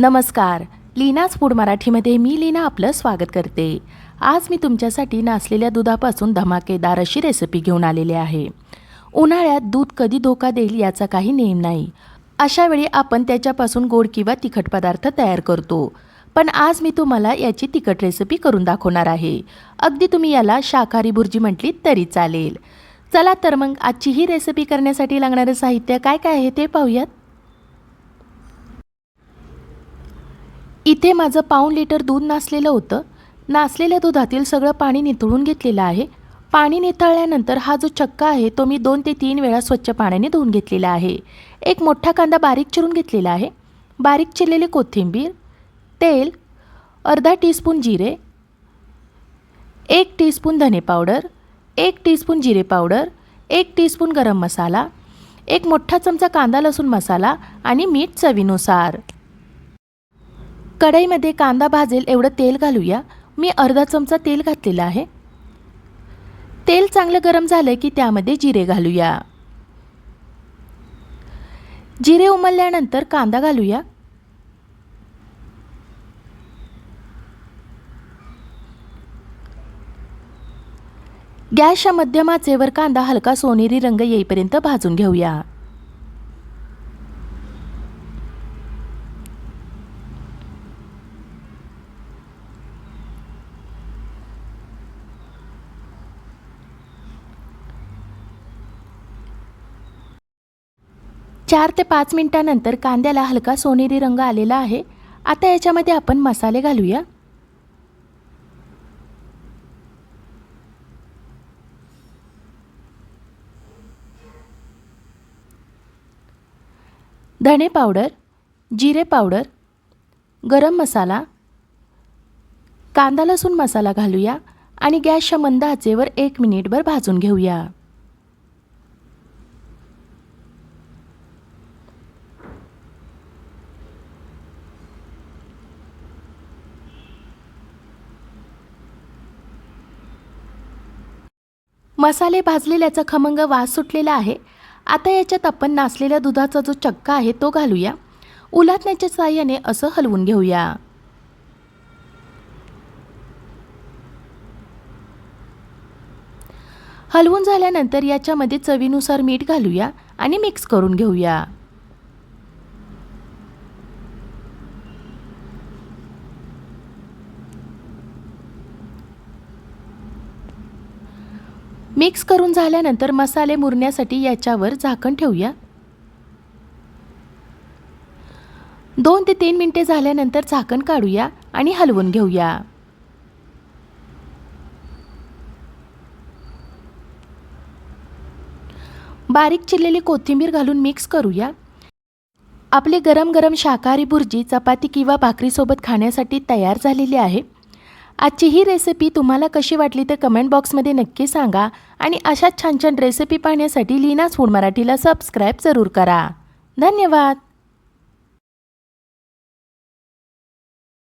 नमस्कार. लीनाच फूड मराठीमध्ये मी लीना आपलं स्वागत करते. आज मी तुमच्यासाठी नासलेल्या दुधापासून धमाकेदार अशी रेसिपी घेऊन आलेली आहे. उन्हाळ्यात दूध कधी धोका देईल याचा काही नेम नाही. अशावेळी आपण त्याच्यापासून गोड किंवा तिखट पदार्थ तयार करतो. पण आज मी तुम्हाला याची तिखट रेसिपी करून दाखवणार आहे. अगदी तुम्ही याला शाकाहारी भुर्जी म्हटली तरी चालेल. चला तर मग आजची ही रेसिपी करण्यासाठी लागणारं साहित्य काय काय आहे ते पाहूयात. इथे माझं पाऊण लिटर दूध नासलेलं होतं. नासलेल्या दुधातील सगळं पाणी निथळून घेतलेलं आहे. पाणी निथळल्यानंतर हा जो चक्का आहे तो मी दोन ते तीन वेळा स्वच्छ पाण्याने धुवून घेतलेला आहे. एक मोठा कांदा बारीक चिरून घेतलेला आहे. बारीक चिरलेली कोथिंबीर तेल अर्धा टीस्पून जिरे एक टीस्पून धने पावडर एक टीस्पून जिरे पावडर एक टीस्पून गरम मसाला एक मोठा चमचा कांदा लसूण मसाला आणि मीठ चवीनुसार. कढईमध्ये कांदा भाजेल एवढं तेल घालूया. मी अर्धा चमचा तेल घातलेलं आहे. तेल चांगलं गरम झालं की त्यामध्ये जिरे घालूया. जिरे उमलल्यानंतर कांदा घालूया. गॅसच्या मध्यमाचेवर कांदा हलका सोनेरी रंग येईपर्यंत भाजून घेऊया. चार ते पाच मिनिटानंतर कांद्याला हलका सोनेरी रंग आलेला आहे. आता याच्यामध्ये आपण मसाले घालूया. धणे पावडर जिरे पावडर गरम मसाला कांदा लसूण मसाला घालूया आणि गॅसच्या मंद आचेवर एक मिनिटभर भाजून घेऊया. मसाले भाजलेल्याचा खमंग वास सुटलेला आहे. आता याच्यात आपण नासलेल्या दुधाचा जो चक्का आहे तो घालूया. उलाटण्याच्या साह्याने असं हलवून घेऊया. हलवून झाल्यानंतर याच्यामध्ये चवीनुसार मीठ घालूया आणि मिक्स करून घेऊया. मिक्स करून झाल्यानंतर मसाले मुरण्यासाठी याच्यावर झाकण ठेवूया. दोन ते तीन मिनटे झाल्यानंतर झाकण काढूया आणि हलवून घेऊया. बारीक चिरलेली कोथिंबीर घालून मिक्स करूया. आपली गरम गरम शाकाहारी भुर्जी चपाती किंवा भाकरीसोबत खाण्यासाठी तयार झालेली आहे. आजची ही रेसिपी तुम्हाला कशी वाटली ते कमेंट बॉक्समध्ये नक्की सांगा आणि अशाच छान छान रेसिपी पाहण्यासाठी लीनाच फूड मराठीला सबस्क्राईब जरूर करा. धन्यवाद!